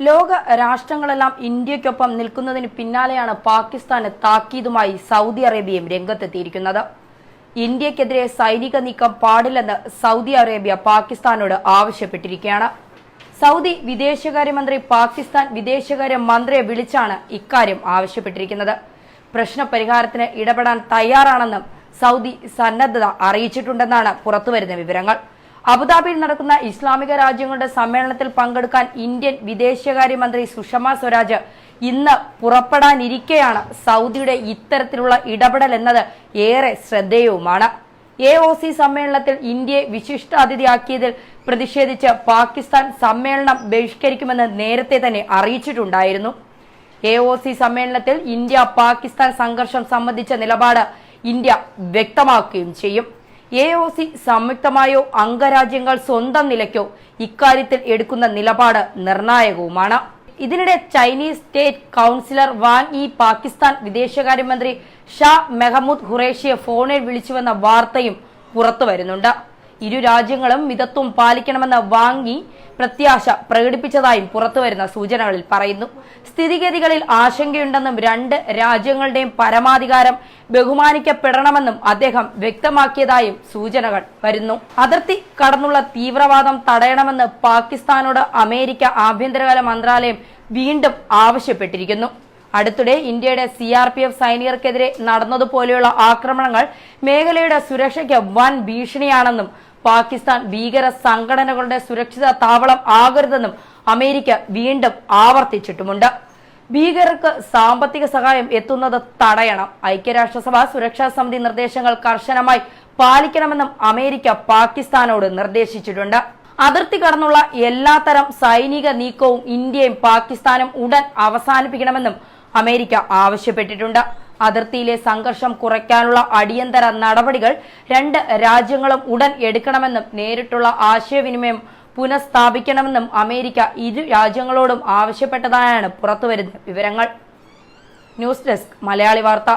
ലോക രാഷ്ട്രങ്ങളെല്ലാം ഇന്ത്യക്കൊപ്പം നിൽക്കുന്നതിന് പിന്നാലെയാണ് പാകിസ്ഥാന് താക്കീതുമായി സൗദി അറേബ്യയും രംഗത്തെത്തിയിരിക്കുന്നത്. ഇന്ത്യക്കെതിരെ സൈനിക നീക്കം പാടില്ലെന്ന് സൗദി അറേബ്യ പാകിസ്ഥാനോട് ആവശ്യപ്പെട്ടിരിക്കുകയാണ്. സൗദി വിദേശകാര്യമന്ത്രി പാകിസ്ഥാൻ വിദേശകാര്യ മന്ത്രിയെ വിളിച്ചാണ് ഇക്കാര്യം ആവശ്യപ്പെട്ടിരിക്കുന്നത്. പ്രശ്നപരിഹാരത്തിന് ഇടപെടാൻ തയ്യാറാണെന്നും സൗദി സന്നദ്ധത അറിയിച്ചിട്ടുണ്ടെന്നാണ് പുറത്തുവരുന്ന വിവരങ്ങൾ. അബുദാബിയിൽ നടക്കുന്ന ഇസ്ലാമിക രാജ്യങ്ങളുടെ സമ്മേളനത്തിൽ പങ്കെടുക്കാൻ ഇന്ത്യൻ വിദേശകാര്യമന്ത്രി സുഷമ സ്വരാജ് ഇന്ന് പുറപ്പെടാനിരിക്കെയാണ് സൗദിയുടെ ഇത്തരത്തിലുള്ള ഇടപെടൽ എന്നത് ഏറെ ശ്രദ്ധേയവുമാണ്. എ ഒ സി സമ്മേളനത്തിൽ ഇന്ത്യയെ വിശിഷ്ടാതിഥിയാക്കിയതിൽ പ്രതിഷേധിച്ച് പാകിസ്ഥാൻ സമ്മേളനം ബഹിഷ്കരിക്കുമെന്ന് നേരത്തെ തന്നെ അറിയിച്ചിട്ടുണ്ടായിരുന്നു. എ ഒ സി സമ്മേളനത്തിൽ ഇന്ത്യ പാകിസ്ഥാൻ സംഘർഷം സംബന്ധിച്ച നിലപാട് ഇന്ത്യ വ്യക്തമാക്കുകയും ചെയ്യും. എ ഒ സി സംയുക്തമായോ അംഗരാജ്യങ്ങൾ സ്വന്തം നിലയ്ക്കോ ഇക്കാര്യത്തിൽ എടുക്കുന്ന നിലപാട് നിർണായകവുമാണ്. ഇതിനിടെ Chinese state councillor Wang Yi Pakistan വിദേശകാര്യമന്ത്രി ഷാ മെഹമ്മൂദ് ഖുറേഷിയെ ഫോണിൽ വിളിച്ചുവെന്ന വാർത്തയും പുറത്തു വരുന്നുണ്ട് ഇരു രാജ്യങ്ങളും മിതത്വം പാലിക്കണമെന്ന വാങ്ങി പ്രത്യാശ പ്രകടിപ്പിച്ചതായും പുറത്തുവരുന്ന സൂചനകളിൽ പറയുന്നു. സ്ഥിതിഗതികളിൽ ആശങ്കയുണ്ടെന്നും രണ്ട് രാജ്യങ്ങളുടെയും പരമാധികാരം ബഹുമാനിക്കപ്പെടണമെന്നും അദ്ദേഹം വ്യക്തമാക്കിയതായും സൂചനകൾ വരുന്നു. അതിർത്തി കടന്നുള്ള തീവ്രവാദം തടയണമെന്ന് പാകിസ്ഥാനോട് അമേരിക്ക ആഭ്യന്തരകാല മന്ത്രാലയം വീണ്ടും ആവശ്യപ്പെട്ടിരിക്കുന്നു. അടുത്തിടെ ഇന്ത്യയുടെ സി ആർ പി എഫ് സൈനികർക്കെതിരെ നടന്നതുപോലെയുള്ള ആക്രമണങ്ങൾ മേഖലയുടെ സുരക്ഷയ്ക്ക് വൻ ഭീഷണിയാണെന്നും പാകിസ്ഥാൻ ഭീകര സംഘടനകളുടെ സുരക്ഷിത താവളം ആകരുതെന്നും അമേരിക്ക വീണ്ടും ആവർത്തിച്ചിട്ടുമുണ്ട്. ഭീകരർക്ക് സാമ്പത്തിക സഹായം എത്തുന്നത് തടയണം. ഐക്യരാഷ്ട്രസഭ സുരക്ഷാ സമിതി നിർദ്ദേശങ്ങൾ കർശനമായി പാലിക്കണമെന്നും അമേരിക്ക പാകിസ്ഥാനോട് നിർദ്ദേശിച്ചിട്ടുണ്ട്. അതിർത്തി കടന്നുള്ള എല്ലാത്തരം സൈനിക നീക്കവും ഇന്ത്യയും പാകിസ്ഥാനും ഉടൻ അവസാനിപ്പിക്കണമെന്നും അമേരിക്ക ആവശ്യപ്പെട്ടിട്ടുണ്ട്. അതിർത്തിയിലെ സംഘർഷം കുറയ്ക്കാനുള്ള അടിയന്തര നടപടികൾ രണ്ട് രാജ്യങ്ങളും ഉടൻ എടുക്കണമെന്നും നേരിട്ടുള്ള ആശയവിനിമയം പുനഃസ്ഥാപിക്കണമെന്നും അമേരിക്ക ഇരു രാജ്യങ്ങളോടും ആവശ്യപ്പെട്ടതായാണ് പുറത്തുവരുന്ന വിവരങ്ങൾ. ന്യൂസ് ഡെസ്ക് മലയാളി വാർത്ത.